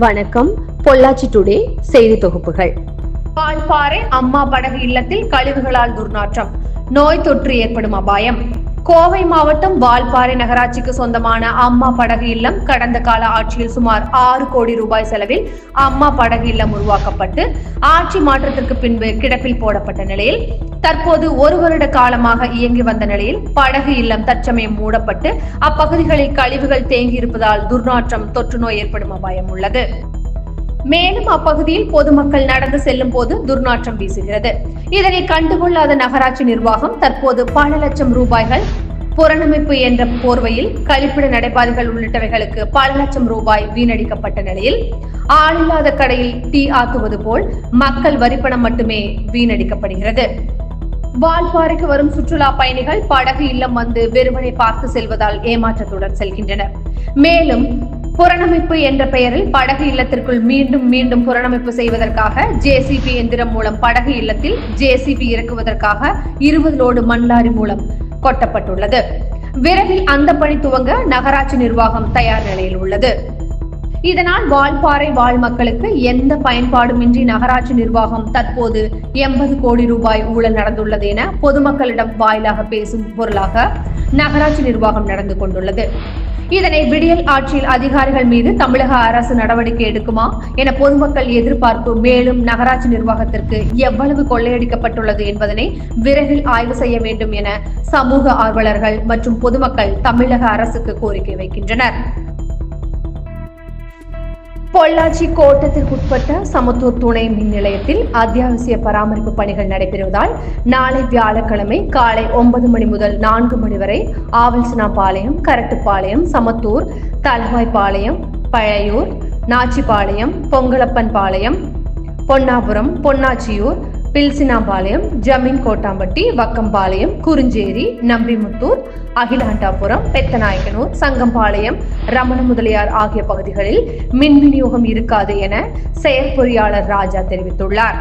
வணக்கம். பொள்ளாச்சி டுடே செய்தி தொகுப்புகள். பால்பாறை அம்மா படகு இல்லத்தில் கழிவுகளால் துர்நாற்றம். நோய் தொற்று ஏற்படும் அபாயம். கோவை மாவட்டம் வால்பாறை நகராட்சிக்கு சொந்தமான அம்மா படகு இல்லம் கடந்த கால ஆட்சியில் சுமார் ஆறு கோடி ரூபாய் செலவில் அம்மா படகு இல்லம் உருவாக்கப்பட்டு ஆட்சி மாற்றத்திற்கு பின்பு கிடப்பில் போடப்பட்ட நிலையில் தற்போது ஒரு வருட காலமாக இயங்கி வந்த நிலையில் படகு இல்லம் தற்சமயம் மூடப்பட்டு அப்பகுதிகளில் கழிவுகள் தேங்கியிருப்பதால் துர்நாற்றம் தொற்றுநோய் ஏற்படும் அபாயம் உள்ளது. மேலும் அப்பகுதியில் பொதுமக்கள் நடந்து செல்லும் போது துர்நாற்றம் வீசுகிறது. இதனை கண்டுகொள்ளாத நகராட்சி நிர்வாகம் தற்போது பல லட்சம் ரூபாய்கள் புறநமைப்பு என்ற போர்வையில் கழிப்பிட நடைபாதைகள் உள்ளிட்டவைகளுக்கு பல லட்சம் ரூபாய் வீணடிக்கப்பட்ட நிலையில் ஆளில்லாத கடையில் டீ ஆத்துவது போல் மக்கள் வரிப்பணம் மட்டுமே வீணடிக்கப்படுகிறது. வால்பாறைக்கு வரும் சுற்றுலா பயணிகள் படகு இல்லம் வந்து வெறுமனை பார்த்து செல்வதால் ஏமாற்றத்துடன் செல்கின்றனர். மேலும் புறணமைப்பு என்ற பெயரில் படகு இல்லத்திற்குள் மீண்டும் மீண்டும் புறணமைப்பு செய்வதற்காக ஜேசிபி எந்திரம் மூலம் படகு இல்லத்தில் ஜேசிபி இறக்குவதற்காக இருபது லோடு மண்லாரி மூலம் கொட்டப்பட்டுள்ளது. விரைவில் அந்த பணி துவங்க நகராட்சி நிர்வாகம் தயார் நிலையில் உள்ளது. இதனால் வால்பாறை வாழ் மக்களுக்கு எந்த பயன்பாடுமின்றி நகராட்சி நிர்வாகம் தற்போது எண்பது கோடி ரூபாய் ஊழல் நடந்துள்ளது என பொதுமக்களிடம் வாயிலாக பேசும் பொருளாக நகராட்சி நிர்வாகம் நடந்து கொண்டுள்ளது. இதனை விடியல் ஆட்சியில் அதிகாரிகள் மீது தமிழக அரசு நடவடிக்கை எடுக்குமா என பொதுமக்கள் எதிர்பார்ப்பு மேலும் நகராட்சி நிர்வாகத்திற்கு எவ்வளவு கொள்ளையடிக்கப்பட்டுள்ளது என்பதனை விரைவில் ஆய்வு செய்ய வேண்டும் என சமூக ஆர்வலர்கள் மற்றும் பொதுமக்கள் தமிழக அரசுக்கு கோரிக்கை வைக்கின்றனர். பொள்ளாச்சி கோட்டத்திற்குட்பட்ட சமத்தூர் துணை மின் நிலையத்தில் அத்தியாவசிய பராமரிப்பு பணிகள் நடைபெறுவதால் நாளை வியாழக்கிழமை காலை ஒன்பது மணி முதல் நான்கு மணி வரை ஆவல்சனாபாளையம் கரட்டுப்பாளையம் சமத்தூர் தலவாய்ப்பாளையம் பழையூர் நாச்சிபாளையம் பொங்கலப்பன் பாளையம் பொன்னாபுரம் பொன்னாச்சியூர் பில்சினாபாளையம் ஜமீன் கோட்டாம்பட்டி வக்கம்பாளையம் குறிஞ்சேரி நம்பிமுத்தூர் அகிலாண்டாபுரம் பெத்தநாயக்கனூர் சங்கம்பாளையம் ரமண முதலியார் ஆகிய பகுதிகளில் மின் விநியோகம் இருக்காது என செயற்பொறியாளர் ராஜா தெரிவித்துள்ளார்.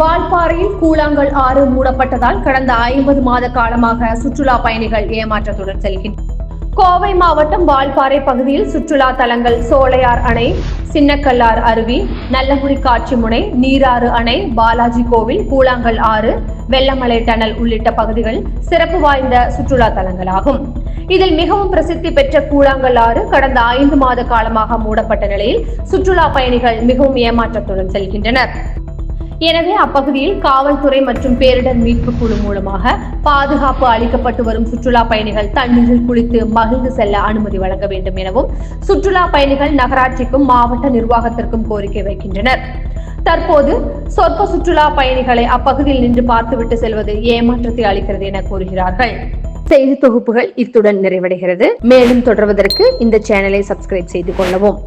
வால்பாறையில் கூழாங்கல் ஆறு மூடப்பட்டதால் கடந்த ஐம்பது மாத காலமாக சுற்றுலா பயணிகள் ஏமாற்றத்துடன் செல்கின்றனர். கோவை மாவட்டம் வால்பாறை பகுதியில் சுற்றுலா தலங்கள் சோலையார் அணை சின்னக்கல்லார் அருவி நல்லகுடி காட்சி முனை நீராறு அணை பாலாஜி கோவில் கூழாங்கல் ஆறு வெள்ளமலை டனல் உள்ளிட்ட பகுதிகள் சிறப்பு வாய்ந்த சுற்றுலா தலங்களாகும். இதில் மிகவும் பிரசித்தி பெற்ற கூழாங்கல் ஆறு கடந்த ஐந்து மாத காலமாக மூடப்பட்ட நிலையில் சுற்றுலா பயணிகள் மிகவும் ஏமாற்றத்துடன் செல்கின்றனர். எனவே அப்பகுதியில் காவல்துறை மற்றும் பேரிடர் மீட்பு குழு மூலமாக பாதுகாப்பு அளிக்கப்பட்டு வரும் சுற்றுலா பயணிகள் தண்ணீரில் குளித்து மகிழ்ந்து செல்ல அனுமதி வழங்க வேண்டும் எனவும் சுற்றுலா பயணிகள் நகராட்சிக்கும் மாவட்ட நிர்வாகத்திற்கும் கோரிக்கை வைக்கின்றனர். தற்போது சொற்ப சுற்றுலா பயணிகளை அப்பகுதியில் நின்று பார்த்துவிட்டு செல்வது ஏமாற்றத்தை அளிக்கிறது என கூறுகிறார்கள். செய்தி தொகுப்புகள் இத்துடன் நிறைவடைகிறது. மேலும் தொடர்வதற்கு இந்த சேனலை சப்ஸ்கிரைப் செய்து கொள்ளவும்.